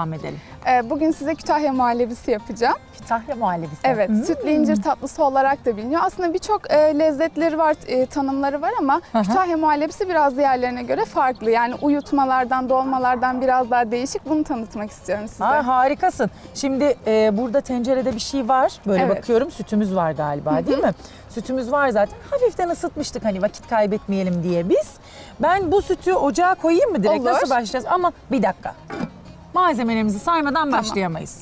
devam edelim. Ee, Bugün size Kütahya muhallebisi yapacağım. Kütahya muhallebisi. Evet, Hmm. sütlü incir tatlısı olarak da biliniyor. Aslında birçok e, lezzetleri var, e, tanımları var ama hı. Kütahya muhallebisi biraz diğerlerine göre farklı. Yani uyutmalardan, dolmalardan biraz daha değişik. Bunu tanıtmak istiyorum size. Aa, harikasın. Şimdi e, burada tencerede bir şey var. Böyle Evet. bakıyorum sütümüz var galiba değil mi? Sütümüz var zaten. Hafiften ısıtmıştık hani vakit kaybetmeyelim diye biz. Ben bu sütü ocağa koyayım mı direkt? Olur. Nasıl başlayacağız? Ama bir dakika. Malzemelerimizi saymadan başlayamayız.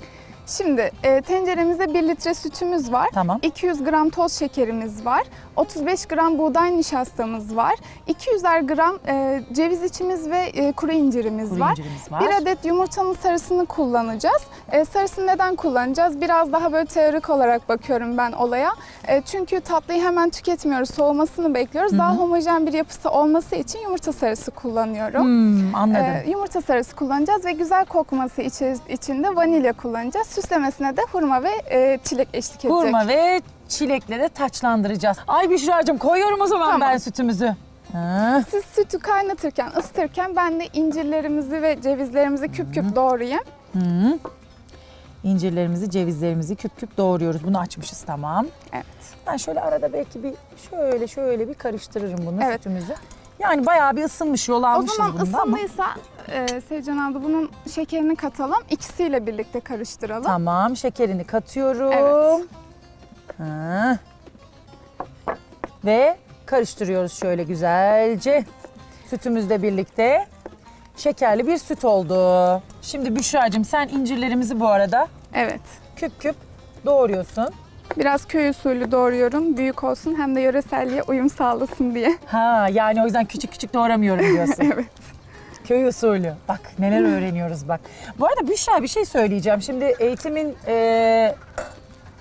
Şimdi e, tenceremizde 1 litre sütümüz var. Tamam. 200 gram toz şekerimiz var. 35 gram buğday nişastamız var. 200'er gram e, ceviz içimiz ve e, kuru incirimiz Kuru var. incirimiz var. Bir adet yumurtanın sarısını kullanacağız. E, sarısını neden kullanacağız? Biraz daha böyle teorik olarak bakıyorum ben olaya. E, çünkü tatlıyı hemen tüketmiyoruz, soğumasını bekliyoruz. Daha homojen bir yapısı olması için yumurta sarısı kullanıyorum. Hmm, anladım. Ee, yumurta sarısı kullanacağız ve güzel kokması içi- için de vanilya kullanacağız. Süslemesine de hurma ve e, çilek eşlik edecek. Hurma ve çilekleri taçlandıracağız. Ay Büşra'cığım koyuyorum o zaman Tamam. ben sütümüzü. Ha. Siz sütü kaynatırken, ısıtırken ben de incirlerimizi ve cevizlerimizi küp küp doğrayayım. Hı. İncirlerimizi, cevizlerimizi küp küp doğruyoruz. Bunu açmışız tamam. Evet. Ben şöyle arada belki bir şöyle şöyle bir karıştırırım bunu Evet. sütümüzü. Yani bayağı bir ısınmış yol O almışız zaman bunda ama. ısındıysa e, Sevcan abla bunun şekerini katalım. İkisiyle birlikte karıştıralım. Tamam şekerini katıyorum. Evet. Ha. Ve karıştırıyoruz şöyle güzelce. Sütümüzle birlikte şekerli bir süt oldu. Şimdi Büşra'cığım sen incirlerimizi bu arada Evet. küp küp doğruyorsun. Biraz köy usulü doğruyorum. Büyük olsun hem de yöreselliğe uyum sağlasın diye. Ha yani o yüzden küçük küçük doğramıyorum diyorsun. Evet. Köy usulü. Bak neler öğreniyoruz bak. Bu arada Büşra bir şey söyleyeceğim. Şimdi eğitimin e,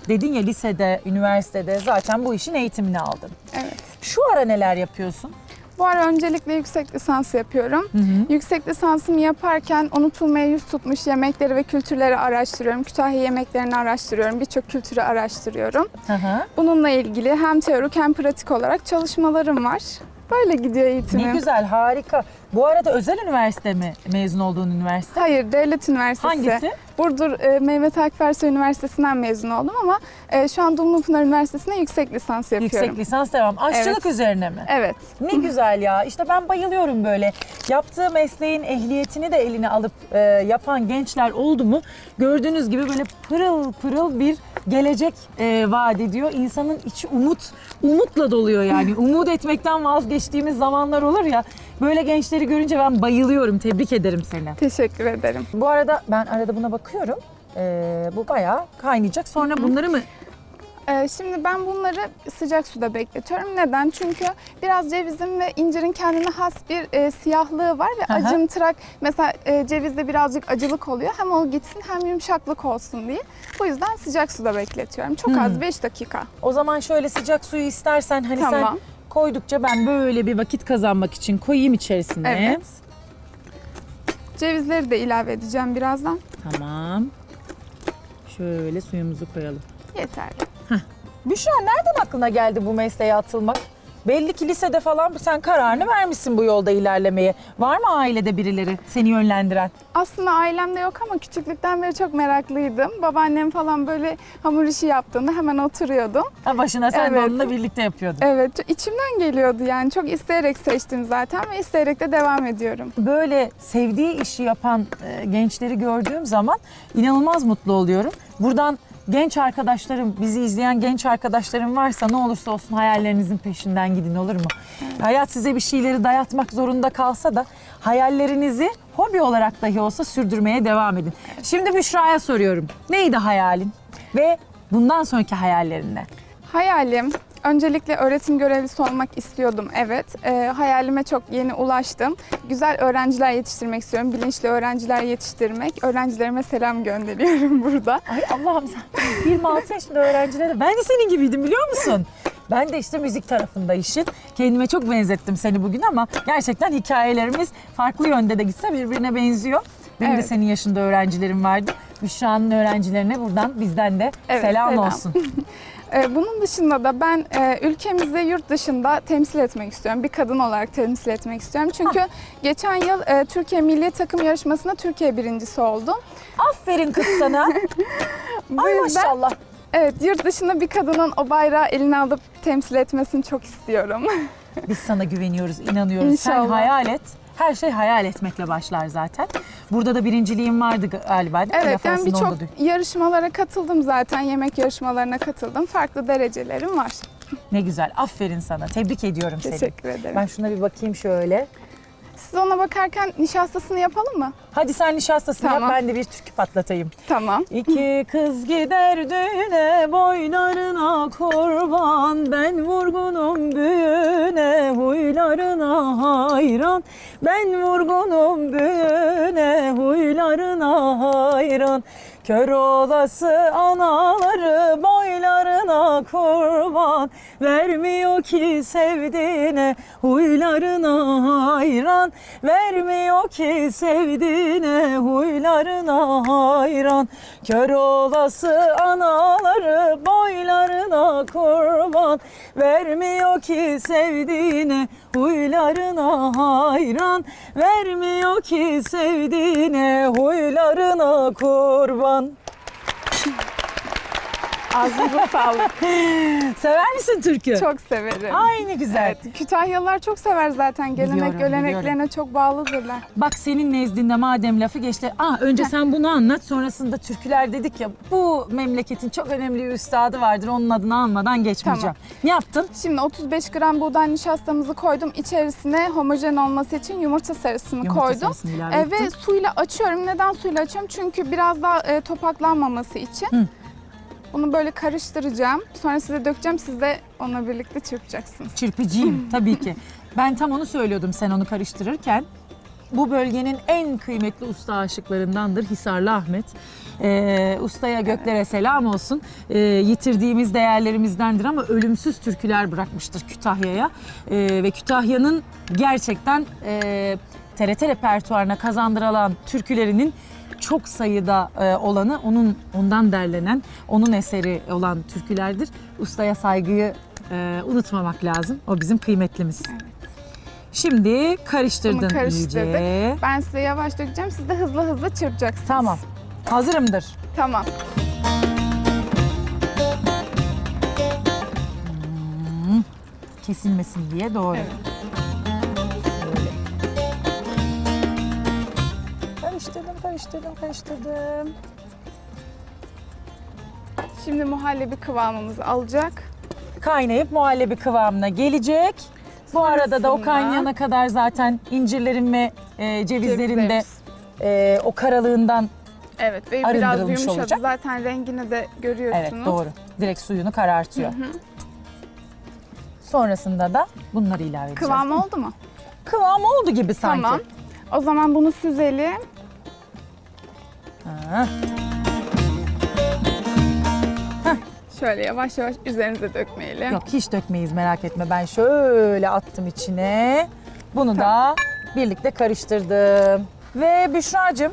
dedin ya lisede, üniversitede zaten bu işin eğitimini aldın. Evet. Şu ara neler yapıyorsun? Bu ara öncelikle yüksek lisans yapıyorum. Yüksek lisansımı yaparken unutulmaya yüz tutmuş yemekleri ve kültürleri araştırıyorum. Kütahya yemeklerini araştırıyorum. Birçok kültürü araştırıyorum. Hı hı. Bununla ilgili hem teorik hem pratik olarak çalışmalarım var. Böyle gidiyor Ne eğitimim. güzel, harika. Bu arada özel üniversite mi mezun olduğun üniversite? Hayır, Devlet Üniversitesi. Hangisi? Burdur e, Mehmet Akif Ersoy Üniversitesi'nden mezun oldum ama e, şu an Dumlupınar Üniversitesi'nde yüksek lisans yapıyorum. Yüksek lisans devam. Aşçılık Evet. üzerine mi? Evet. Ne güzel ya. İşte ben bayılıyorum böyle. Yaptığı mesleğin ehliyetini de eline alıp e, yapan gençler oldu mu? Gördüğünüz gibi böyle pırıl pırıl bir gelecek e, vaat ediyor. İnsanın içi umut, umutla doluyor yani. Umut etmekten vazgeçtiğimiz zamanlar olur ya. Böyle gençleri görünce ben bayılıyorum. Tebrik ederim seni. Teşekkür ederim. Bu arada ben arada buna bakıyorum. E, bu bayağı kaynayacak. Sonra bunları mı? Ee, Şimdi ben bunları sıcak suda bekletiyorum. Neden? Çünkü biraz cevizin ve incirin kendine has bir e, siyahlığı var ve hı. acımtırak mesela e, cevizde birazcık acılık oluyor. Hem o gitsin hem yumuşaklık olsun diye. Bu yüzden sıcak suda bekletiyorum. Çok Hmm. az 5 dakika. O zaman şöyle sıcak suyu istersen hani sen Tamam. Koydukça ben böyle bir vakit kazanmak için koyayım içerisine. Evet. Cevizleri de ilave edeceğim birazdan. Tamam. Şöyle suyumuzu koyalım. Yeterli. Büşra nereden aklına geldi bu mesleğe atılmak? Belli ki lisede falan sen kararını vermişsin bu yolda ilerlemeye. Var mı ailede birileri seni yönlendiren? Aslında ailemde yok ama küçüklükten beri çok meraklıydım. Babaannem falan böyle hamur işi yaptığında hemen oturuyordum. Ha başına sen de Evet. onunla birlikte yapıyordun. Evet, içimden geliyordu yani. Çok isteyerek seçtim zaten ve isteyerek de devam ediyorum. Böyle sevdiği işi yapan e, gençleri gördüğüm zaman inanılmaz mutlu oluyorum. Buradan genç arkadaşlarım, bizi izleyen genç arkadaşlarım varsa ne olursa olsun hayallerinizin peşinden gidin olur mu? Hayat size bir şeyleri dayatmak zorunda kalsa da hayallerinizi hobi olarak dahi olsa sürdürmeye devam edin. Şimdi Büşra'ya soruyorum. Neydi hayalin? Ve bundan sonraki hayallerin ne? Hayalim, öncelikle öğretim görevlisi olmak istiyordum, evet. Ee, hayalime çok yeni ulaştım. Güzel öğrenciler yetiştirmek istiyorum, bilinçli öğrenciler yetiştirmek. Öğrencilerime selam gönderiyorum burada. Ay Allah'ım sen 26 yaşında öğrencilere ben de senin gibiydim biliyor musun? Ben de işte müzik tarafında işin. Kendime çok benzettim seni bugün ama gerçekten hikayelerimiz farklı yönde de gitse birbirine benziyor. Benim de Evet. senin yaşında öğrencilerim vardı. Büşra'nın öğrencilerine buradan bizden de Evet, selam, selam. olsun. Ee, bunun dışında da ben e, ülkemizi yurt dışında temsil etmek istiyorum. Bir kadın olarak temsil etmek istiyorum. Çünkü geçen yıl e, Türkiye Milli Takım Yarışması'nda Türkiye birincisi oldum. Aferin kız sana. Ay maşallah. evet yurt dışında bir kadının o bayrağı eline alıp temsil etmesini çok istiyorum. Biz sana güveniyoruz, inanıyoruz. Sen İnşallah. hayal et. Her şey hayal etmekle başlar zaten. Burada da birinciliğin vardı galiba değil mi? evet Laf arasında birçok duy- yarışmalara katıldım zaten. Yemek yarışmalarına katıldım. Farklı derecelerim var. Ne güzel. Aferin sana. Tebrik ediyorum seni. Teşekkür ederim. Ben şuna bir bakayım şöyle. Siz ona bakarken nişastasını yapalım mı? Hadi sen nişastasını Tamam. yap ben de bir türkü patlatayım. Tamam. İki kız gider düğüne boylarına kurban Ben vurgunum büyüne huylarına hayran Ben vurgunum büyüne huylarına hayran Kör olası anaları boylarına kurban Vermiyor ki sevdiğine huylarına hayran. Vermiyor ki sevdiğine huylarına hayran. Kör olası anaları boylarına kurban Vermiyor ki sevdiğine huylarına hayran Vermiyor ki sevdiğine huylarına kurban Ağzınıza sağlık. Sever misin türkü? Çok severim. Ay ne güzel. Evet, Kütahyalılar çok sever zaten. Gelenek Biliyorum, göleneklerine biliyorum. çok bağlıdırlar. Bak senin nezdinde madem lafı geçti. Aa, önce sen bunu anlat. Sonrasında türküler dedik ya bu memleketin çok önemli bir üstadı vardır. Onun adını almadan geçmeyeceğim. Ne yaptın? Şimdi 35 gram buğday nişastamızı koydum. İçerisine homojen olması için yumurta sarısını Yumurta koydum. sarısını ilave ettin. ve suyla açıyorum. Neden suyla açıyorum? Çünkü biraz daha e, topaklanmaması için. Hı. Bunu böyle karıştıracağım. Sonra size dökeceğim. Siz de onunla birlikte çırpacaksınız. Çırpıcıyım tabii ki. Ben tam onu söylüyordum sen onu karıştırırken. Bu bölgenin en kıymetli usta aşıklarındandır Hisarlı Ahmet. Ee, ustaya göklere selam olsun. Ee, yitirdiğimiz değerlerimizdendir ama ölümsüz türküler bırakmıştır Kütahya'ya. Ee, ve Kütahya'nın gerçekten e, TRT repertuarına kazandırılan türkülerinin çok sayıda e, olanı onun ondan derlenen, onun eseri olan türkülerdir. Ustaya saygıyı e, unutmamak lazım. O bizim kıymetlimiz. Şimdi karıştırdın Bunu karıştırdık. iyice. Ben size yavaş dökeceğim. Siz de hızlı hızlı çırpacaksınız. Tamam. Hazırımdır. Tamam. Kesilmesin diye doğru. Evet. Karıştırdım, karıştırdım, karıştırdım. Şimdi muhallebi kıvamımızı alacak. Kaynayıp muhallebi kıvamına gelecek. Bu arada da o kaynayana kadar zaten incirlerin ve e, cevizlerin de Cevizlerimiz. e, o karalığından Evet ve biraz arındırılmış yumuşadı. olacak. Zaten rengini de görüyorsunuz. Evet doğru. Direkt suyunu karartıyor. Sonrasında da bunları ilave edeceğiz. Kıvam oldu mu? Kıvam oldu gibi sanki. Tamam. O zaman bunu süzelim. Ha, Şöyle yavaş yavaş üzerinize dökmeyelim. Yok hiç dökmeyiz merak etme. Ben şöyle attım içine. Bunu da birlikte karıştırdım. Ve Büşra'cığım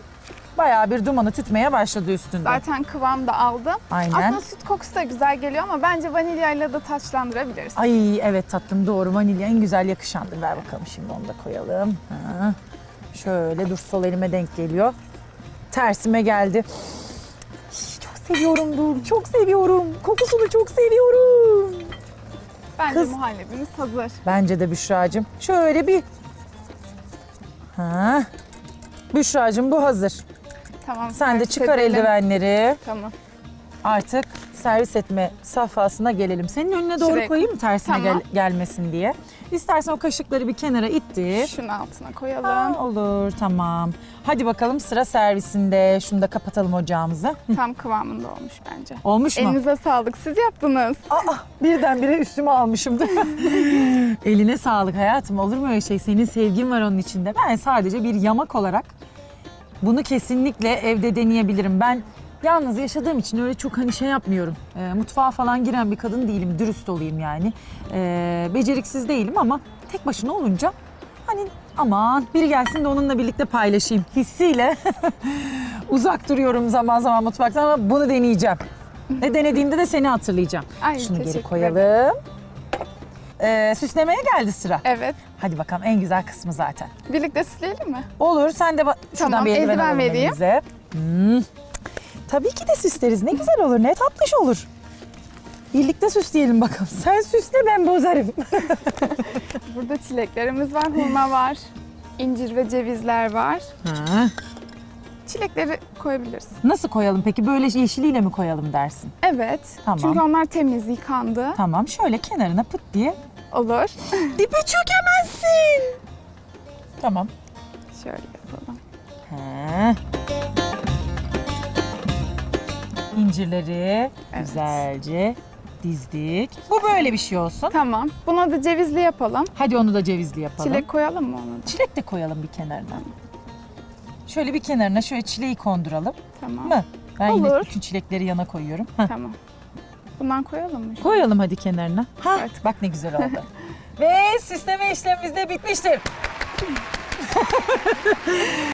bayağı bir dumanı tütmeye başladı üstünde. Zaten kıvam da aldı. Aynen. Aslında süt kokusu da güzel geliyor ama bence vanilyayla da taçlandırabiliriz. Ay evet tatlım doğru vanilya en güzel yakışandır. Ver bakalım şimdi onu da koyalım. Ha. Şöyle dur sol elime denk geliyor. Tersime geldi. Çok seviyorum dur. Çok seviyorum. Kokusunu çok seviyorum. Bence Kız- muhallebimiz hazır. Bence de Büşra'cığım. Şöyle bir... Ha. Büşra'cığım bu hazır. Tamam. Sen de servis çıkar edelim. eldivenleri. Tamam. Artık servis etme safhasına gelelim. Senin önüne doğru Şuraya- koyayım mı tersine Tamam. gel- gelmesin diye. İstersen o kaşıkları bir kenara ittir. Şunun altına koyalım. Ha, olur tamam. Hadi bakalım sıra servisinde. Şunu da kapatalım ocağımızı. Tam kıvamında olmuş bence. Olmuş mu? Elinize sağlık. Siz yaptınız. Aa, birdenbire üstüme almışım. Eline sağlık hayatım. Olur mu öyle şey? Senin sevgin var onun içinde. Ben sadece bir yamak olarak bunu kesinlikle evde deneyebilirim. Ben yalnız yaşadığım için öyle çok hani şey yapmıyorum. Ee, mutfağa falan giren bir kadın değilim. Dürüst olayım yani. Ee, beceriksiz değilim ama tek başına olunca hani aman biri gelsin de onunla birlikte paylaşayım hissiyle uzak duruyorum zaman zaman mutfaktan ama bunu deneyeceğim. Ne denediğimde de seni hatırlayacağım. Ay, Şunu geri teşekkür koyalım. Ee, süslemeye geldi sıra. Evet. Hadi bakalım en güzel kısmı zaten. Birlikte süsleyelim mi? Olur sen de ba- şuradan Tamam, bir eldiven, eldiven alalım vereyim. elimize. Hmm. Tabii ki de süsleriz. Ne güzel olur, ne tatlış olur. Birlikte süsleyelim bakalım. Sen süsle ben bozarım. Burada çileklerimiz var, hurma var, incir ve cevizler var. Ha. Çilekleri koyabiliriz. Nasıl koyalım peki? Böyle yeşiliyle mi koyalım dersin? Evet. Tamam. Çünkü onlar temiz, yıkandı. Tamam şöyle kenarına pıt diye. Olur. Dibe çökemezsin. Tamam. Şöyle yapalım. Ha. İncirleri Evet. güzelce dizdik. Bu böyle bir şey olsun. Tamam. Buna da cevizli yapalım. Hadi onu da cevizli yapalım. Çilek koyalım mı onu da? Çilek de koyalım bir kenarına. Şöyle bir kenarına şöyle çileği konduralım Tamam. mı? Ben yine Olur. bütün çilekleri yana koyuyorum. Heh. Tamam. Bundan koyalım mı? Koyalım hadi kenarına. Ha, Artık. bak ne güzel oldu. Ve süsleme işlemimiz de bitmiştir.